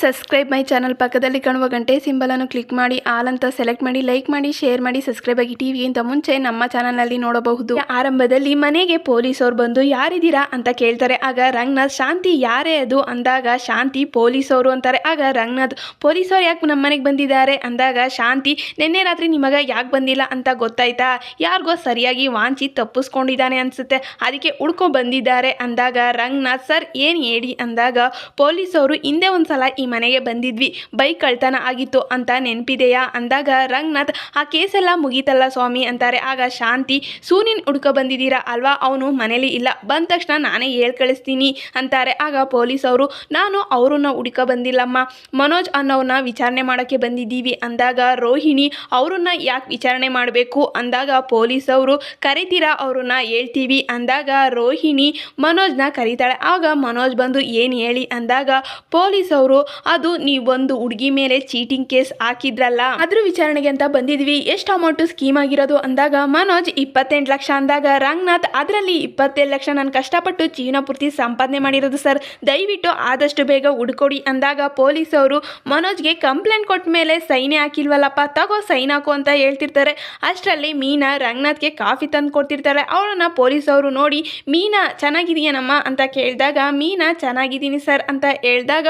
Subscribe my channel ಪಕ್ಕದಲ್ಲಿ ಕಾಣುವ ಗಂಟೆ ಸಿಂಬಲನ್ನು ಕ್ಲಿಕ್ ಮಾಡಿ ಆಲ್ ಅಂತ ಸೆಲೆಕ್ಟ್ ಮಾಡಿ ಲೈಕ್ ಮಾಡಿ ಶೇರ್ ಮಾಡಿ ಸಬ್ಸ್ಕ್ರೈಬ್ ಆಗಿ ಟಿವಿಗಿಂತ ಮುಂಚೆ ನಮ್ಮ ಚಾನಲ್ನಲ್ಲಿ ನೋಡಬಹುದು. ಆರಂಭದಲ್ಲಿ ಮನೆಗೆ ಪೊಲೀಸವ್ರು ಬಂದು, ಯಾರಿದ್ದೀರಾ? ಅಂತ ಕೇಳ್ತಾರೆ. ಆಗ ರಂಗನಾಥ್, ಶಾಂತಿ, ಯಾರೇ ಅದು? ಅಂದಾಗ, ಶಾಂತಿ ಪೊಲೀಸವರು ಅಂತಾರೆ. ಆಗ ರಂಗನಾಥ್, ಪೊಲೀಸವ್ರು ಯಾಕೆ ನಮ್ಮ ಮನೆಗೆ ಬಂದಿದ್ದಾರೆ? ಅಂದಾಗ, ಶಾಂತಿ, ನಿನ್ನೆ ರಾತ್ರಿ ನಿಮಗ ಯಾಕೆ ಬಂದಿಲ್ಲ? ಅಂತ ಗೊತ್ತಾಯ್ತಾ, ಯಾರಿಗೋ ಸರಿಯಾಗಿ ವಾಂಚಿ ತಪ್ಪಿಸ್ಕೊಂಡಿದ್ದಾನೆ ಅನ್ಸುತ್ತೆ. ಅದಕ್ಕೆ ಹುಡ್ಕೊ ಬಂದಿದ್ದಾರೆ. ಅಂದಾಗ, ರಂಗನಾಥ್ ಸರ್, ಏನು ಹೇಳಿ? ಅಂದಾಗ, ಪೊಲೀಸವರು ಹಿಂದೆ ಒಂದ್ಸಲ ಈ ಮನೆಗೆ ಬಂದಿದ್ವಿ. ಬೈಕ್ ಕಳ್ತನ ಆಗಿತ್ತು ಅಂತ ನೆನಪಿದೆಯಾ? ಅಂದಾಗ, ರಂಗನಾಥ್, ಆ ಕೇಸೆಲ್ಲ ಮುಗೀತಲ್ಲ ಸ್ವಾಮಿ ಅಂತಾರೆ. ಆಗ ಶಾಂತಿ, ಸೂನಿನ್ ಹುಡ್ಕೊ ಬಂದಿದ್ದೀರಾ ಅಲ್ವಾ? ಅವನು ಮನೇಲಿ ಇಲ್ಲ. ಬಂದ ತಕ್ಷಣ ನಾನೇ ಹೇಳ್ ಕಳಿಸ್ತೀನಿ ಅಂತಾರೆ. ಆಗ ಪೊಲೀಸ್ ಅವರು, ನಾನು ಅವರನ್ನ ಹುಡ್ಕ ಬಂದಿಲ್ಲಮ್ಮ. ಮನೋಜ್ ಅನ್ನೋನ್ನ ವಿಚಾರಣೆ ಮಾಡೋಕ್ಕೆ ಬಂದಿದ್ದೀವಿ ಅಂದಾಗ, ರೋಹಿಣಿ, ಅವರನ್ನ ಯಾಕೆ ವಿಚಾರಣೆ ಮಾಡಬೇಕು? ಅಂದಾಗ ಪೊಲೀಸ್ ಅವರು, ಕರಿತೀರಾ ಅವ್ರನ್ನ ಹೇಳ್ತೀವಿ ಅಂದಾಗ, ರೋಹಿಣಿ, ಮನೋಜ್ನ ಕರೀತಾಳೆ. ಆಗ ಮನೋಜ್ ಬಂದು, ಏನು ಹೇಳಿ? ಅಂದಾಗ ಪೊಲೀಸವರು ಅದು ನೀವೊಂದು ಹುಡುಗಿ ಮೇಲೆ ಚೀಟಿಂಗ್ ಕೇಸ್ ಹಾಕಿದ್ರಲ್ಲ? ಅದ್ರ ವಿಚಾರಣೆಗೆ ಅಂತ ಬಂದಿದ್ವಿ. ಎಷ್ಟು ಅಮೌಂಟ್ ಸ್ಕೀಮ್ ಆಗಿರೋದು ಅಂದಾಗ ಮನೋಜ್ ಇಪ್ಪತ್ತೆಂಟು ಲಕ್ಷ ಅಂದಾಗ ರಂಗನಾಥ್ ಅದರಲ್ಲಿ ಇಪ್ಪತ್ತೇಳು ಲಕ್ಷ ನಾನು ಕಷ್ಟಪಟ್ಟು ಜೀವನ ಪೂರ್ತಿ ಸಂಪಾದನೆ ಮಾಡಿರೋದು ಸರ್. ದಯವಿಟ್ಟು ಆದಷ್ಟು ಬೇಗ ಹುಡ್ಕೊಡಿ ಅಂದಾಗ ಪೊಲೀಸ್ ಅವರು ಮನೋಜ್ಗೆ ಕಂಪ್ಲೇಂಟ್ ಕೊಟ್ಟ ಮೇಲೆ ಸೈನೇ ಹಾಕಿಲ್ವಲ್ಲಪ್ಪ, ತಗೋ ಸೈನ್ ಹಾಕು ಅಂತ ಹೇಳ್ತಿರ್ತಾರೆ. ಅಷ್ಟರಲ್ಲಿ ಮೀನಾ ರಂಗನಾಥ್ಗೆ ಕಾಫಿ ತಂದು ಕೊಡ್ತಿರ್ತಾರೆ. ಅವರನ್ನು ಪೊಲೀಸ್ ಅವರು ನೋಡಿ, ಮೀನಾ ಚೆನ್ನಾಗಿದೆಯೇನಮ್ಮ? ಅಂತ ಕೇಳಿದಾಗ, ಮೀನಾ ಚೆನ್ನಾಗಿದ್ದೀನಿ ಸರ್ ಅಂತ ಹೇಳಿದಾಗ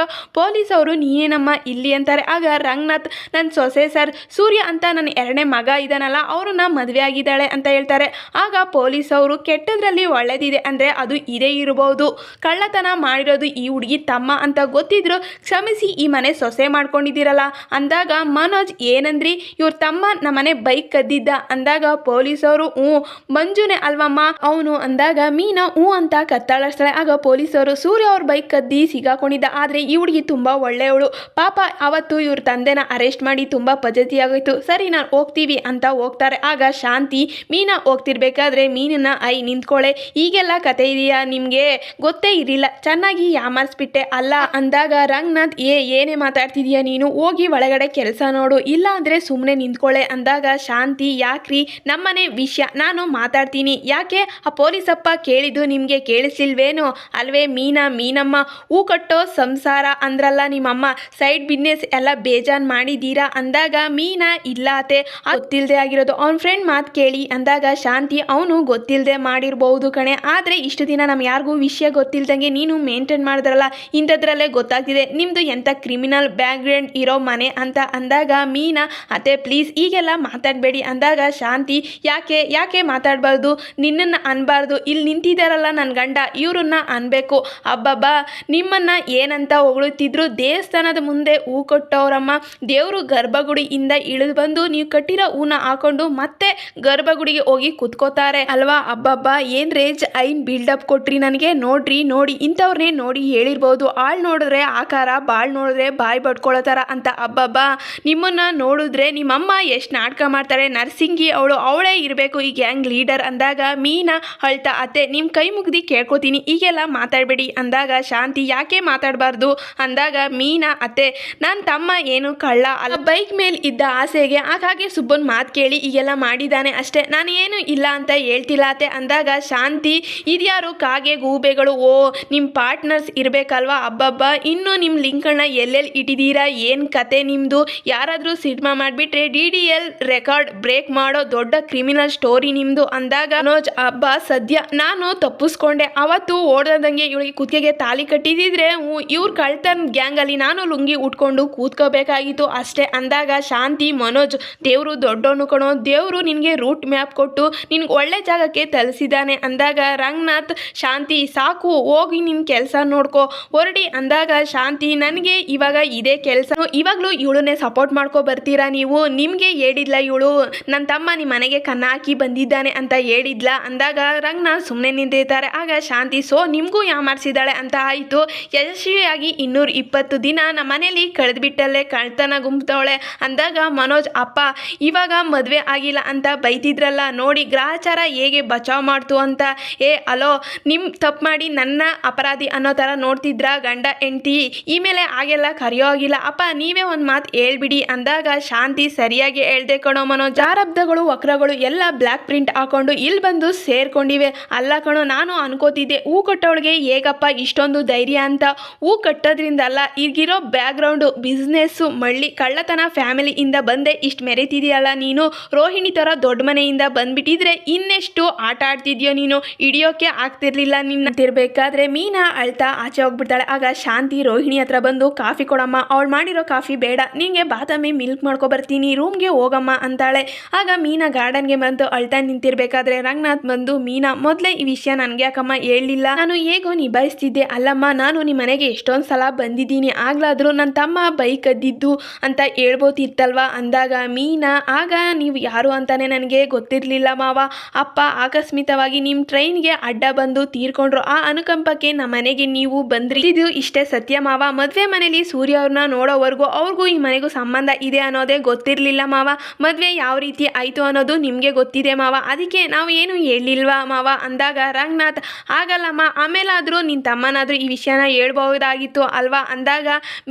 ಪೊಲೀಸವರು ನೀನೇನಮ್ಮ, ಇಲ್ಲಿ ಅಂತಾರೆ. ಆಗ ರಂಗನಾಥ್ ನನ್ನ ಸೊಸೆ ಸರ್, ಸೂರ್ಯ ಅಂತ ನನ್ನ ಎರಡನೇ ಮಗ ಇದ್ದಾನಲ್ಲ, ಅವ್ರನ್ನ ಮದುವೆ ಆಗಿದ್ದಾಳೆ ಅಂತ ಹೇಳ್ತಾರೆ. ಆಗ ಪೊಲೀಸ್ ಅವರು, ಕೆಟ್ಟದ್ರಲ್ಲಿ ಒಳ್ಳೇದಿದೆ ಅಂದರೆ ಅದು ಇದೇ ಇರಬಹುದು ಕಳ್ಳತನ ಮಾಡಿರೋದು ಈ ಹುಡುಗಿ ತಮ್ಮ ಅಂತ ಗೊತ್ತಿದ್ರು ಕ್ಷಮಿಸಿ ಈ ಮನೆ ಸೊಸೆ ಮಾಡ್ಕೊಂಡಿದ್ದೀರಲ್ಲ. ಅಂದಾಗ, ಮನೋಜ್, ಏನಂದ್ರಿ? ಇವ್ರ ತಮ್ಮ ನಮ್ಮನೆ ಬೈಕ್ ಕದ್ದಿದ್ದ. ಅಂದಾಗ ಪೊಲೀಸವರು ಹ್ಞೂ, ಮಂಜುನೆ ಅಲ್ವಮ್ಮ. ಅವನು ಅಂದಾಗ, ಮೀನಾ, ಹ್ಞೂ ಅಂತ ಕತ್ತಾಳಿಸ್ತಾಳೆ ಆಗ ಪೊಲೀಸರು ಸೂರ್ಯ ಅವ್ರ ಬೈಕ್ ಕದ್ದಿ, ಸಿಗಾಕೊಂಡಿದ್ದ. ಆದರೆ ಈ ಹುಡುಗಿ ತುಂಬ ಒಳ್ಳೆಯವಳು. ಪಾಪ, ಅವತ್ತು ಇವ್ರ ತಂದೆನ ಅರೆಸ್ಟ್ ಮಾಡಿ ತುಂಬ ಪದ್ಧತಿಯಾಗೋಯ್ತು. ಸರಿ, ನಾನು ಹೋಗ್ತೀವಿ ಅಂತ ಹೋಗ್ತಾರೆ. ಆಗ ಶಾಂತಿ, ಮೀನ ಹೋಗ್ತಿರ್ಬೇಕಾದ್ರೆ ಮೀನನ್ನ, ಐ ನಿಂತ್ಕೊಳ್ಳೆ ಈಗೆಲ್ಲ ಕತೆ ಇದೆಯಾ? ನಿಮಗೆ ಗೊತ್ತೇ ಇರಲಿಲ್ಲ ಚೆನ್ನಾಗಿ ಯಾಮಾರಿಸ್ಬಿಟ್ಟೆ. ಅಲ್ಲ, ಅಂದಾಗ ರಂಗನಾಥ್, ಏ, ಏನೇ ಮಾತಾಡ್ತಿದೀಯ ನೀನು? ಹೋಗಿ ಒಳಗಡೆ ಕೆಲಸ ನೋಡು. ಇಲ್ಲ ಅಂದರೆ ಸುಮ್ಮನೆ ನಿಂತ್ಕೊಳ್ಳೆ ಅಂದಾಗ ಶಾಂತಿ, ಯಾಕ್ರಿ? ನಮ್ಮನೆ ವಿಷಯ. ನಾನು ಮಾತಾಡ್ತೀನಿ. ಯಾಕೆ? ಆ ಪೊಲೀಸಪ್ಪ ಕೇಳಿದ್ದು ನಿಮಗೆ ಕೇಳಿಸಿಲ್ವೇನೋ? ಅಲ್ವೇ ಮೀನಾ, ಮೀನಮ್ಮ ಹೂ ಕಟ್ಟೋ ಸಂಸಾರ ಅಂದ್ರಲ್ಲ ನಿಮ್ಮಮ್ಮ ಸೈಡ್ ಬಿಸ್ನೆಸ್ ಎಲ್ಲ ಬೇಜಾನ್ ಮಾಡಿದ್ದೀರಾ ಅಂದಾಗ, ಮೀನಾ, ಇಲ್ಲ ಅತ್ತೆ. ಗೊತ್ತಿಲ್ಲದೆ ಆಗಿರೋದು. ಅವ್ನ ಫ್ರೆಂಡ್ ಮಾತು ಕೇಳಿ, ಅಂದಾಗ ಶಾಂತಿ, ಅವನು ಗೊತ್ತಿಲ್ಲದೆ ಮಾಡಿರ್ಬೋದು ಕಣೆ. ಆದರೆ ಇಷ್ಟು ದಿನ ನಮ್ಗೆ ಯಾರಿಗೂ ವಿಷಯ ಗೊತ್ತಿಲ್ದಂಗೆ ನೀನು ಮೇಂಟೈನ್ ಮಾಡಿದ್ರಲ್ಲ, ಇಂಥದ್ರಲ್ಲೇ ಗೊತ್ತಾಗ್ತಿದೆ. ನಿಮ್ಮದು ಎಂಥ ಕ್ರಿಮಿನಲ್ ಬ್ಯಾಕ್ಗ್ರೌಂಡ್ ಇರೋ ಮನೆ ಅಂತ? ಅಂದಾಗ, ಮೀನಾ, ಅತ್ತೆ ಪ್ಲೀಸ್ ಈಗೆಲ್ಲ ಮಾತಾಡಬೇಡಿ. ಅಂದಾಗ ಶಾಂತಿ, ಯಾಕೆ ಯಾಕೆ ಮಾತಾಡಬಾರ್ದು? ನಿನ್ನನ್ನು ಅನ್ಬಾರ್ದು. ಇಲ್ಲಿ ನಿಂತಿದ್ದಾರಲ್ಲ ನನ್ನ ಗಂಡ. ಇವ್ರನ್ನ ಅನ್ಬೇಕು. ಅಬ್ಬಬ್ಬಾ, ನಿಮ್ಮನ್ನ ಏನಂತ ಹೊಗಳುತ್ತಿದ್ರು ದೇವಸ್ಥಾನದ ಮುಂದೆ ಹೂ ಕೊಟ್ಟವರಮ್ಮ ದೇವರು ಗರ್ಭಗುಡಿಯಿಂದ ಇಳಿದು ಬಂದು ನೀವು ಕಟ್ಟಿರೋ ಹೂನ ಹಾಕೊಂಡು ಮತ್ತೆ ಗರ್ಭಗುಡಿಗೆ ಹೋಗಿ ಕುತ್ಕೋತಾರೆ. ಅಲ್ವಾ ಅಬ್ಬಬ್ಬ, ಏನ್ ರೇಂಜ್ ಐನ್ ಬಿಲ್ಡಪ್ ಕೊಟ್ರಿ ನನಗೆ? ನೋಡ್ರಿ, ನೋಡಿ ಇಂಥವ್ರನ್ನೇ ನೋಡಿ ಹೇಳಿರ್ಬೋದು. ಆಳ್ ನೋಡಿದ್ರೆ ಆಕಾರ, ಬಾಳ್ ನೋಡಿದ್ರೆ ಬಾಯಿ ಬಡ್ಕೊಳತಾರ ಅಂತ ಅಬ್ಬಬ್ಬ. ನಿಮ್ಮನ್ನ ನೋಡಿದ್ರೆ ನಿಮ್ಮಮ್ಮ ಎಷ್ಟು ನಾಟಕ ಮಾಡ್ತಾರೆ. ನರ್ಸಿಂಗಿ ಅವಳು ಅವಳೇ ಇರಬೇಕು ಈ ಗ್ಯಾಂಗ್ ಲೀಡರ್ ಅಂದಾಗ. ಮೀನಾ, ಅಳ್ತಾ, ಅತ್ತೆ ನಿಮ್ಮ ಕೈ ಮುಗ್ದು ಕೇಳ್ಕೊತೀನಿ. ಈಗೆಲ್ಲ ಮಾತಾಡಬೇಡಿ ಅಂದಾಗ, ಶಾಂತಿ ಯಾಕೆ ಮಾತಾಡಬಾರ್ದು? ಅಂದಾಗ ಮೀನಾ, ಅತ್ತೆ ನನ್ನ ತಮ್ಮ ಏನು ಕಳ್ಳ ಅಲ್ಲ. ಬೈಕ್ ಮೇಲೆ ಇದ್ದ ಆಸೆಗೆ ಹಾಗಾಗಿ ಸುಬ್ಬನ್ ಮಾತು ಕೇಳಿ ಈಗೆಲ್ಲ ಮಾಡಿದ್ದಾನೆ ಅಷ್ಟೇ. ನಾನು ಏನು ಇಲ್ಲ ಅಂತ ಹೇಳ್ತಿಲ್ಲ ಅತ್ತೆ. ಅಂದಾಗ ಶಾಂತಿ, ಇದ್ಯಾರು ಕಾಗೆ ಗೂಬೆಗಳು, ಓ ನಿಮ್ಮ ಪಾರ್ಟ್ನರ್ಸ್ ಇರಬೇಕಲ್ವಾ ಅಬ್ಬಬ್ಬ. ಇನ್ನು ನಿಮ್ಮ ಲಿಂಕ್ಗಳನ್ನ ಎಲ್ಲೆಲ್ಲಿ ಇಟ್ಟಿದ್ದೀರಾ ಏನು ಕತೆ ನಿಮ್ಮದು ಯಾರಾದರೂ ಸಿನಿಮಾ ಮಾಡಿಬಿಟ್ರೆ D D L record break ಮಾಡೋ ದೊಡ್ಡ ಕ್ರಿಮಿನಲ್ ಸ್ಟೋರಿ ನಿಮ್ಮದು ಅಂದಾಗ ಮನೋಜ್ ಹಬ್ಬ ಸದ್ಯ ನಾನು ತಪ್ಪಿಸ್ಕೊಂಡೆ. ಅವತ್ತು ಓಡದಂಗೆ ಇವಳಿಗೆ ಕುತ್ತಿಗೆಗೆ ತಾಲಿ ಕಟ್ಟಿದಿದ್ರೆ ಕಳ್ತನ್ ಕಳ್ತನ ಗ್ಯಾಂಗಲ್ಲಿ ನಾನು ಲುಂಗಿ ಉಟ್ಕೊಂಡು ಕೂತ್ಕೋಬೇಕಾಗಿತ್ತು. ಅಷ್ಟೇ ಅಂದಾಗ ಶಾಂತಿ, ಮನೋಜ್, ದೇವರು ದೊಡ್ಡವನು ಕಣೋ, ದೇವರು ನಿನಗೆ ರೂಟ್ ಮ್ಯಾಪ್ ಕೊಟ್ಟು ನಿನಗೆ ಒಳ್ಳೆ ಜಾಗಕ್ಕೆ ತಲುಪಿಸಿದ್ದಾನೆ ಅಂದಾಗ ರಂಗನಾಥ್, ಶಾಂತಿ, ಸಾಕು, ಹೋಗಿ ನಿನ್ನ ಕೆಲಸ ನೋಡ್ಕೋ. ಹೊರಡಿ ಅಂದಾಗ ಶಾಂತಿ, ನನಗೆ ಇವಾಗ ಇದೇ ಕೆಲಸ. ಇವಾಗಲೂ ಇವಳನ್ನೇ ಸಪೋರ್ಟ್ ಮಾಡ್ಕೊ ಬರ್ತೀರಾ ನೀವು? ನಿಮಗೆ ಹೇಳಿದ್ಲ ಇವಳು ನನ್ನ ತಮ್ಮ ನಿಮ್ಮ ಮನೆಗೆ ಕನ್ನ ಹಾಕಿ ಬಂದಿದ್ದಾನೆ ಅಂತ ಹೇಳಿದ್ಲ. ಅಂದಾಗ ರಂಗನಾಥ್ ಸುಮ್ಮನೆ ನಿಂತಿರ್ತಾರೆ. ಆಗ ಶಾಂತಿ, ಸೊ, ನಿಮಗೂ ಯಾಮಾರಿಸಿದಾಳೆ ಅಂತ ಆಯಿತು. ಯಶಸ್ವಿಯಾಗಿ ಇನ್ನೂರ ಇಪ್ಪತ್ತು ದಿನ ನಮ್ಮ ಮನೇಲಿ ಕಳೆದ್ಬಿಟ್ಟಲ್ಲೇ ಕಳ್ತನ ಗುಂಪ್ತವಳೆ ಅಂದಾಗ ಮನೋಜ್, ಅಪ್ಪ, ಇವಾಗ ಮದುವೆ ಆಗಿಲ್ಲ ಅಂತ ಬೈತಿದ್ರಲ್ಲ ನೋಡಿ ಗ್ರಹಚಾರ ಹೇಗೆ ಬಚಾವ್ ಮಾಡ್ತು ಅಂತ. ಏ, ಅಲೋ ನಿಮ್ಮ ತಪ್ಪು ಮಾಡಿ ನನ್ನ ಅಪರಾಧಿ ಅನ್ನೋ ಥರ ನೋಡ್ತಿದ್ರ ಗಂಡ, ಹೆಂಡ್ತಿ? ಈ ಮೇಲೆ ಹಾಗೆಲ್ಲ ಕರೆಯೋ ಆಗಿಲ್ಲ ಅಪ್ಪ, ನೀವೇ ಒಂದು ಮಾತು ಹೇಳ್ಬಿಡಿ. ಅಂದಾಗ ಶಾಂತಿ ಸರಿಯಾಗಿ ಹೇಳ್ದೆ ಕಣೋ ಮನೋ ಜಾರಬ್ದಗಳು ವಕ್ರಗಳು ಎಲ್ಲ ಬ್ಲ್ಯಾಕ್ ಪ್ರಿಂಟ್ ಹಾಕೊಂಡು ಇಲ್ಲಿ ಬಂದು ಸೇರ್ಕೊಂಡಿವೆ. ಅಲ್ಲ ಕಣೋ, ನಾನು ಅನ್ಕೋತಿದ್ದೆ, ಹೂ ಕಟ್ಟೋಳಿಗೆ ಹೇಗಪ್ಪ ಇಷ್ಟೊಂದು ಧೈರ್ಯ ಅಂತ. ಹೂ ಕಟ್ಟೋದ್ರಿಂದ ಅಲ್ಲ ಈಗಿರೋ ಬ್ಯಾಕ್ಗ್ರೌಂಡು ಬಿಸ್ನೆಸ್ಸು ಮಳ್ಳಿ ಕಳ್ಳತನ ಫ್ಯಾಮಿಲಿಯಿಂದ ಬಂದೆ ಇಷ್ಟು ಮೆರೆತಿದೆಯಲ್ಲ ನೀನು? ರೋಹಿಣಿ ಥರ ದೊಡ್ಡ ಮನೆಯಿಂದ ಬಂದ್ಬಿಟ್ಟಿದ್ರೆ ಇನ್ನೆಷ್ಟು ಆಟ ಆಡ್ತಿದ್ಯೋ ನೀನು? ಹಿಡಿಯೋಕೆ ಆಗ್ತಿರ್ಲಿಲ್ಲ ನಿನ್ನ. ತಿರ್ಬೇಕಾದ್ರೆ ಮೀನಾ ಅಳ್ತಾ ಆಚೆ ಹೋಗ್ಬಿಡ್ತಾಳೆ. ಆಗ ಶಾಂತಿ ರೋಹಿಣಿ ಹತ್ರ ಬಂದು, ಕಾಫಿ ಕೊಡಮ್ಮ, ಅವಳು ಮಾಡಿರೋ ಕಾಫಿ ಬೇಡ. ನಿಂಗೆ ಬಾದಾಮಿ ಮಿಲ್ಕ್ ಮಾಡ್ಕೊ ಬರ್ತೀನಿ, ರೂಮ್ಗೆ ಹೋಗಮ್ಮ, ಅಂತಾಳೆ. ಆಗ ಮೀನಾ ಗಾರ್ಡನ್ಗೆ ಬಂದು ಅಳ್ತಾ ನಿಂತಿರ್ಬೇಕಾದ್ರೆ ರಂಗನಾಥ್ ಬಂದು, ಮೀನಾ, ಮೊದಲೇ ಈ ವಿಷಯ ನನಗೆ ಯಾಕಮ್ಮ ಹೇಳಲಿಲ್ಲ? ನಾನು ಹೇಗೋ ನಿಭಾಯಿಸ್ತಿದ್ದೆ. ಅಲ್ಲಮ್ಮ, ನಾನು ನಿಮ್ಮ ಮನೆಗೆ ಎಷ್ಟೊಂದು ಸಲ ಬಂದಿದ್ದೀನಿ. ಆಗ್ಲಾದ್ರೂ ನನ್ನ ತಮ್ಮ ಬೈಕ್ ಅದ್ದಿದ್ದು ಅಂತ ಹೇಳ್ಬೋತಿತ್ತಲ್ವಾ ಅಂದಾಗ, ಮೀನಾ, ಆಗ ನೀವು ಯಾರು ಅಂತಾನೆ ನನಗೆ ಗೊತ್ತಿರಲಿಲ್ಲ ಮಾವ. ಅಪ್ಪ ಆಕಸ್ಮಿತವಾಗಿ ನಿಮ್ಮ ಟ್ರೈನ್ಗೆ ಅಡ್ಡ ಬಂದು ತೀರ್ಕೊಂಡ್ರು. ಆ ಅನುಕಂಪಕ್ಕೆ ನಮ್ಮ ಮನೆಗೆ ನೀವು ಬಂದ್ರಿ. ಇದು ಇಷ್ಟೇ ಸತ್ಯ ಮಾವ. ಮದುವೆ ಮನೇಲಿ ಸೂರ್ಯ ಅವ್ರನ್ನ ನೋಡೋವರೆಗೂ ಅವ್ರಿಗೂ ಈ ಮನೆಗೂ ಸಂಬಂಧ ಇದೆ ಅನ್ನೋದೇ ಗೊತ್ತಿರಲಿಲ್ಲ ಮಾವ. ಮದುವೆ ಯಾವ ರೀತಿ ಆಯಿತು ಅನ್ನೋದು ನಿಮಗೆ ಗೊತ್ತಿದೆ ಮಾವ. ಅದಕ್ಕೆ ನಾವು ಏನು ಹೇಳಿಲ್ವಾ ಮಾವ? ಅಂದಾಗ, ರಂಗನಾಥ್, ಆಗಲ್ಲಮ್ಮ. ಆಮೇಲಾದರೂ ನಿನ್ನ ತಮ್ಮನಾದರೂ ಈ ವಿಷಯನ ಹೇಳ್ಬಹುದಾಗಿತ್ತು ಅಲ್ವಾ? ಅಂದಾಗ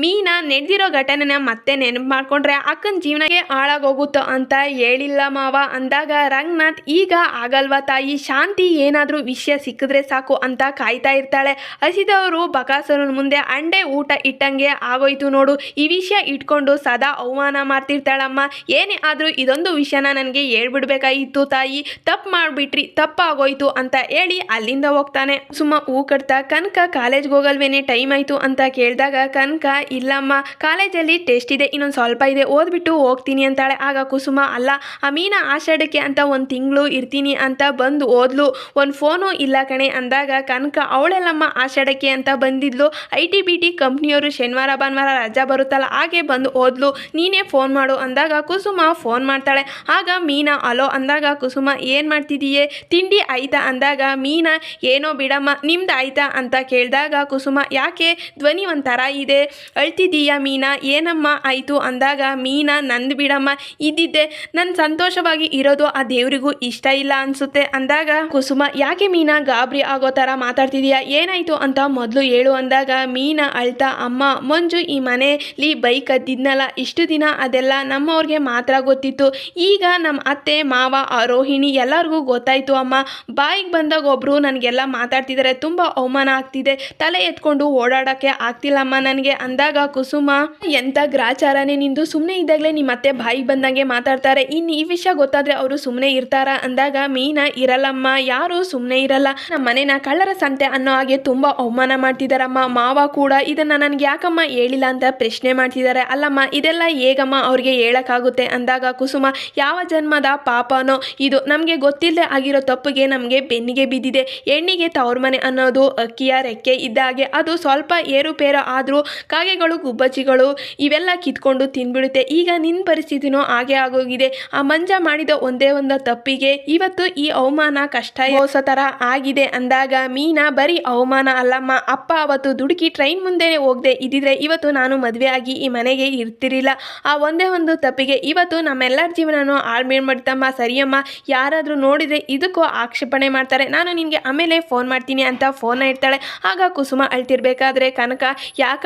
ಮೀನಾ ನಡೆದಿರೋ ಘಟನೆನ ಮತ್ತೆ ನೆನಪು ಮಾಡ್ಕೊಂಡ್ರೆ ಅಕ್ಕನ ಜೀವನಕ್ಕೆ ಹಾಳಾಗೋಗುತ್ತೋ ಅಂತ ಹೇಳಿಲ್ಲ ಮಾವ. ಅಂದಾಗ ರಂಗನಾಥ್, ಈಗ ಆಗಲ್ವಾ ತಾಯಿ? ಶಾಂತಿ ಏನಾದರೂ ವಿಷಯ ಸಿಕ್ಕಿದ್ರೆ ಸಾಕು ಅಂತ ಕಾಯ್ತಾ ಇರ್ತಾಳೆ. ಹಸಿದವರು ಬಕಾಸುರನ ಮುಂದೆ ಅಂಡೆ ಊಟ ಇಟ್ಟಂಗೆ ಆಗೋಯ್ತು ನೋಡು. ಈ ವಿಷಯ ಇಟ್ಕೊಂಡು ಸದಾ ಅವಮಾನ ಮಾಡ್ತಿರ್ತಾಳಮ್ಮ. ಏನೇ ಆದರೂ ಇದೊಂದು ವಿಷಯನ ನನಗೆ ಹೇಳ್ಬಿಡ್ಬೇಕಾಗಿತ್ತು ತಾಯಿ. ತಪ್ಪು ಮಾಡಿಬಿಟ್ರಿ, ತಪ್ಪಾಗೋಯ್ತು ಅಂತ ಹೇಳಿ ಅಲ್ಲಿಂದ ಹೋಗ್ತಾನೆ. ಸುಮ್ಮ ಹೂ ಕಟ್ತಾ, ಕನಕ ಕಾಲೇಜ್ಗೆ ಹೋಗಲ್ವೇನೆ? ಟೈಮ್ ಆಯಿತು ಅಂತ ಕೇಳಿದಾಗ ಕನಕ ಇಲ್ಲಮ್ಮ. ಕಾಲೇಜಲ್ಲಿ ಟೆಸ್ಟ್ ಇದೆ, ಇನ್ನೊಂದು ಸ್ವಲ್ಪ ಇದೆ, ಓದ್ಬಿಟ್ಟು ಹೋಗ್ತೀನಿ ಅಂತಾಳೆ. ಆಗ ಕುಸುಮ, ಅಲ್ಲ ಆ ಮೀನ ಆಷಾಢಕ್ಕೆ ಅಂತ ಒಂದು ತಿಂಗಳು ಇರ್ತೀನಿ ಅಂತ ಬಂದು ಓದ್ಲು. ಒಂದು ಫೋನು ಇಲ್ಲ ಕಣೆ, ಅಂದಾಗ ಕನಕ, ಅವಳೆಲ್ಲಮ್ಮ ಆಷಾಢಕ್ಕೆ ಅಂತ ಬಂದಿದ್ಲು. ಐ ಟಿ ಬಿ ಟಿ ಕಂಪ್ನಿಯವರು ಶನಿವಾರ, ಭಾನುವಾರ ರಜಾ ಬರುತ್ತಲ್ಲ, ಹಾಗೆ ಬಂದು ಓದ್ಲು. ನೀನೇ ಫೋನ್ ಮಾಡು, ಅಂದಾಗ ಕುಸುಮ ಫೋನ್ ಮಾಡ್ತಾಳೆ. ಆಗ ಮೀನಾ, ಅಲೋ, ಅಂದಾಗ ಕುಸುಮ, ಏನು ಮಾಡ್ತಿದೀಯೇ? ತಿಂಡಿ ಆಯ್ತಾ? ಅಂದಾಗ, ಮೀನಾ, ಏನೋ ಬಿಡಮ್ಮ, ನಿಮ್ದು ಆಯ್ತಾ? ಅಂತ ಕೇಳಿದಾಗ ಕುಸುಮ, ಯಾಕೆ? ಧ್ವನಿ ಒಂಥರ ಇದೆ. ಅಳ್ತಿದ್ದೀಯಾ ಮೀನಾ? ಏನಮ್ಮ ಆಯಿತು? ಅಂದಾಗ, ಮೀನಾ, ನಂದು ಬಿಡಮ್ಮ, ಇದ್ದಿದ್ದೆ. ನನ್ನ ಸಂತೋಷವಾಗಿ ಇರೋದು ಆ ದೇವರಿಗೂ ಇಷ್ಟ ಇಲ್ಲ ಅನ್ಸುತ್ತೆ. ಅಂದಾಗ, ಕುಸುಮ, ಯಾಕೆ ಮೀನಾ ಗಾಬರಿ ಆಗೋ ಥರ ಮಾತಾಡ್ತಿದೀಯಾ? ಏನಾಯ್ತು ಅಂತ ಮೊದಲು ಹೇಳು ಅಂದಾಗ, ಮೀನಾ ಅಳ್ತಾ, ಅಮ್ಮ, ಮಂಜು ಈ ಮನೆಯಲ್ಲಿ ಬೈಕ್ ಅದ್ದಿದ್ನಲ್ಲ ಇಷ್ಟು ದಿನ ಅದೆಲ್ಲ ನಮ್ಮವ್ರಿಗೆ ಮಾತ್ರ ಗೊತ್ತಿತ್ತು. ಈಗ ನಮ್ಮ ಅತ್ತೆ, ಮಾವ ರೋಹಿಣಿ ಎಲ್ಲರಿಗೂ ಗೊತ್ತಾಯ್ತು ಅಮ್ಮ. ಬಾಯಿಗೆ ಬಂದಾಗ ಒಬ್ಬರು ನನಗೆಲ್ಲ ಮಾತಾಡ್ತಿದ್ದಾರೆ ತುಂಬ ಅವಮಾನ ಆಗ್ತಿದೆ. ತಲೆ ಎತ್ಕೊಂಡು ಓಡಾಡೋಕ್ಕೆ ಆಗ್ತಿಲ್ಲಮ್ಮ ನನಗೆ ಅಂದಾಗ, ಕುಸುಮ ಎಂಥ ಗ್ರಾಚಾರನೇ ನಿಂದು? ಸುಮ್ಮನೆ ಇದ್ದಾಗಲೇ ನಿಮ್ಮ ಅತ್ತೆ ಬಾಯಿಗೆ ಬಂದಂಗೆ ಮಾತಾಡ್ತಾರೆ. ಇನ್ನು ಈ ವಿಷಯ ಗೊತ್ತಾದ್ರೆ ಅವರು ಸುಮ್ಮನೆ ಇರ್ತಾರ? ಅಂದಾಗ, ಮೀನಾ ಇರಲ್ಲಮ್ಮ. ಯಾರು ಸುಮ್ಮನೆ ಇರಲ್ಲ. ನಮ್ಮ ಮನೇನ ಕಳ್ಳರ ಸಂತೆ ಅನ್ನೋ ಹಾಗೆ ತುಂಬ ಅವಮಾನ ಮಾಡ್ತಿದಾರಮ್ಮ. ಮಾವ ಕೂಡ ಇದನ್ನ ನನಗೆ ಯಾಕಮ್ಮ ಹೇಳಿಲ್ಲ ಅಂತ ಪ್ರಶ್ನೆ ಮಾಡ್ತಿದ್ದಾರೆ ಅಲ್ಲಮ್ಮ, ಇದೆಲ್ಲ ಹೇಗಮ್ಮ ಅವ್ರಿಗೆ ಹೇಳೋಕ್ಕಾಗುತ್ತೆ? ಅಂದಾಗ, ಕುಸುಮ, ಯಾವ ಜನ್ಮದ ಪಾಪನೋ? ಇದು ನಮಗೆ ಗೊತ್ತಿಲ್ಲದೆ ಆಗಿರೋ ತಪ್ಪಿಗೆ ನಮಗೆ ಬೆನ್ನಿಗೆ ಬಿದ್ದಿದೆ. ಹೆಣ್ಣಿಗೆ ತವ್ರ ಮನೆ ಅನ್ನೋದು ಅಕ್ಕಿಯ ರೆಕ್ಕೆ ಇದ್ದಾಗೆ ಅದು ಸ್ವಲ್ಪ ಏರುಪೇರು ಆದರೂ ಕಾಗೆಗಳು, ಗುಬ್ಬಚ್ಚಿಗಳು ಇವೆಲ್ಲ ಕಿತ್ಕೊಂಡು ತಿನ್ಬಿಡುತ್ತೆ. ಈಗ ನಿನ್ನ ಪರಿಸ್ಥಿತಿನೂ ಹಾಗೆ ಆಗೋಗಿದೆ. ಆ ಮಂಜ ಮಾಡಿದ ಒಂದೇ ಒಂದು ತಪ್ಪಿಗೆ ಇವತ್ತು ಈ ಅವಮಾನ ಕಷ್ಟ ಹೊಸ ತರ ಆಗಿದೆ ಅಂದಾಗ ಮೀನಾ, ಬರೀ ಅವಮಾನ ಅಲ್ಲಮ್ಮ. ಅಪ್ಪ ಅವತ್ತು ದುಡುಕಿ ಟ್ರೈನ್ ಮುಂದೆ ಹೋಗದೆ ಇದ್ದಿದ್ರೆ ಇವತ್ತು ನಾನು ಮದುವೆ ಆಗಿ ಈ ಮನೆಗೆ ಇರ್ತಿರಿಲ್ಲ ಆ ಒಂದೇ ಒಂದು ತಪ್ಪಿಗೆ ಇವತ್ತು ನಮ್ಮೆಲ್ಲರ ಜೀವನನೂ ಹಾಳು ಮಾಡ್ತಮ್ಮ. ಸರಿಯಮ್ಮ, ಯಾರಾದರೂ ನೋಡಿದ್ರೆ ಇದಕ್ಕೂ ಆಕ್ಷೇಪಣೆ ಮಾಡ್ತಾರೆ. ನಾನು ನಿನಗೆ ಆಮೇಲೆ ಫೋನ್ ಮಾಡ್ತೀನಿ ಅಂತ ಫೋನ್ ಇಡ್ತಾಳೆ. ಆಗ ಕುಸುಮ ಅಳ್ತಿರ್ಬೇಕಾದ್ರೆ ಕನಕ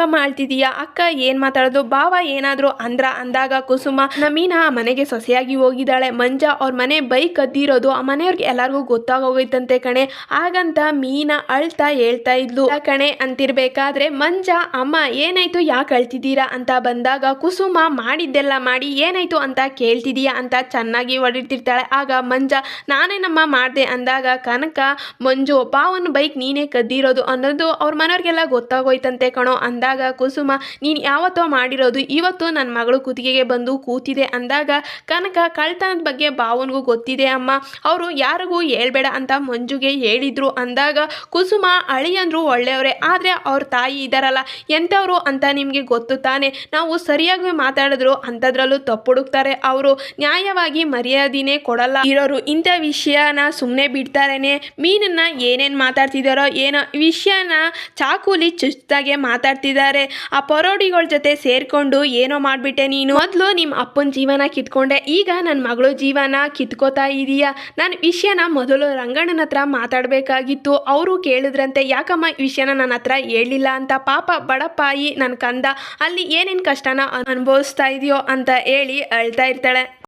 ಯಾಕಮ್ಮ ಅಳ್ತಿದೀಯ ಅಕ್ಕ, ಏನ್ ಮಾತಾಡೋದು? ಬಾವ ಏನಾದ್ರೂ ಅಂದ್ರ ಅಂದಾಗ ಕುಸುಮ, ನಮೀನಾ ಮನೆಗೆ ಸೊಸೆಯಾಗಿ ಹೋಗಿದ್ದಾಳೆ. ಮಂಜ ಅವ್ರ ಮನೆ ಬೈಕ್ ಕದ್ದಿರೋದು ಆ ಮನೆಯವ್ರಿಗೆ ಎಲ್ಲಾರ್ಗೂ ಗೊತ್ತಾಗೋಗೈತಂತೆ ಕಣೆ. ಹಾಗಂತ ಮೀನಾ ಅಳ್ತಾ ಹೇಳ್ತಾ ಇದ್ಲು. ಕಣೆ ಅಂತಿರ್ಬೇಕಾದ್ರೆ ಮಂಜ, ಅಮ್ಮ, ಏನಾಯ್ತು? ಯಾಕೆ ಅಳ್ತಿದ್ದೀರಾ? ಅಂತ ಬಂದಾಗ ಕುಸುಮ, ಮಾಡಿದ್ದೆಲ್ಲ ಮಾಡಿ, ಏನಾಯ್ತು ಅಂತ ಕೇಳ್ತಿದೀಯಾ? ಅಂತ ಚೆನ್ನಾಗಿ ಹೊಡಿತಿರ್ತಾಳೆ ಆಗ ಮಂಜ ನಾನೇನಮ್ಮ ಮಾಡಿದೆ. ಅಂದಾಗ ಕನಕ, ಮಂಜು ಬಾವನ ಬೈಕ್ ನೀನೇ ಕದ್ದಿರೋದು ಅನ್ನೋದು ಅವ್ರ ಮನೆಯವ್ರಿಗೆಲ್ಲ ಗೊತ್ತಾಗೋಯ್ತಂತೆ ಕಣೋ. ಅಂದಾಗ ಕುಸುಮ, ನೀನು ಯಾವತ್ತೋ ಮಾಡಿರೋದು ಇವತ್ತು ನನ್ನ ಮಗಳು ಕುತ್ತಿಗೆಗೆ ಬಂದು ಕೂತಿದೆ ಅಂದಾಗ, ಕನಕ ಕಳ್ತನದ ಬಗ್ಗೆ ಭಾವನಿಗೂ ಗೊತ್ತಿದೆ ಅಮ್ಮ. ಅವರು ಯಾರಿಗೂ ಹೇಳ್ಬೇಡ ಅಂತ ಮಂಜುಗೆ ಹೇಳಿದ್ರು ಅಂದಾಗ, ಕುಸುಮ ಅಳಿಯಂದ್ರು ಒಳ್ಳೆಯವರೇ, ಆದರೆ ಅವ್ರ ತಾಯಿ ಇದ್ದಾರಲ್ಲ ಎಂಥವ್ರು ಅಂತ ನಿಮಗೆ ಗೊತ್ತು ತಾನೆ? ನಾವು ಸರಿಯಾಗಿ ಮಾತಾಡಿದ್ರು ಅಂಥದ್ರಲ್ಲೂ ತಪ್ಪುಡುಕ್ತಾರೆ ಅವರು. ನ್ಯಾಯವಾಗಿ ಮರ್ಯಾದಿನೇ ಕೊಡಲ್ಲ. ಇರೋರು ಇಂಥ ವಿಷಯನ ಸುಮ್ಮನೆ ಬಿಡ್ತಾರೇನೆ? ಮೀನನ್ನ ಏನೇನು ಮಾತಾಡ್ತಿದ್ದಾರೋ ಏನೋ, ವಿಷಯನ ಚಾಕುಲಿ ಚುಚ್ಚಾಗೆ ಮಾತಾಡ್ತಿದ್ದಾರೆ ಆ ಪರೋಡಿಗಳ ಜೊತೆ ಸೇರ್ಕೊಂಡು ಏನೋ ಮಾಡಿಬಿಟ್ಟೆ ನೀನು? ಮೊದಲು ನಿಮ್ಮ ಅಪ್ಪನ ಜೀವನ ಕಿತ್ಕೊಂಡೆ. ಈಗ ನನ್ನ ಮಗಳು ಜೀವನ ಕಿತ್ಕೋತಾ ಇದೀಯಾ? ನಾನು ವಿಷಯನ ಮೊದಲು ರಂಗಣ್ಣನ ಹತ್ರ ಮಾತಾಡಬೇಕಾಗಿತ್ತು. ಅವರು ಕೇಳಿದ್ರಂತೆ, ಯಾಕಮ್ಮ ಈ ವಿಷಯನ ನನ್ನ ಹತ್ರ ಹೇಳಿಲ್ಲ ಅಂತ? ಪಾಪ ಬಡಪಾಯಿ ನನ್ನ ಕಂದ. ಅಲ್ಲಿ ಏನೇನು ಕಷ್ಟನ ಅನುಭವಿಸ್ತಾ ಇದೆಯೋ ಅಂತ ಹೇಳಿ ಅಳ್ತಾ ಇರ್ತಾಳೆ.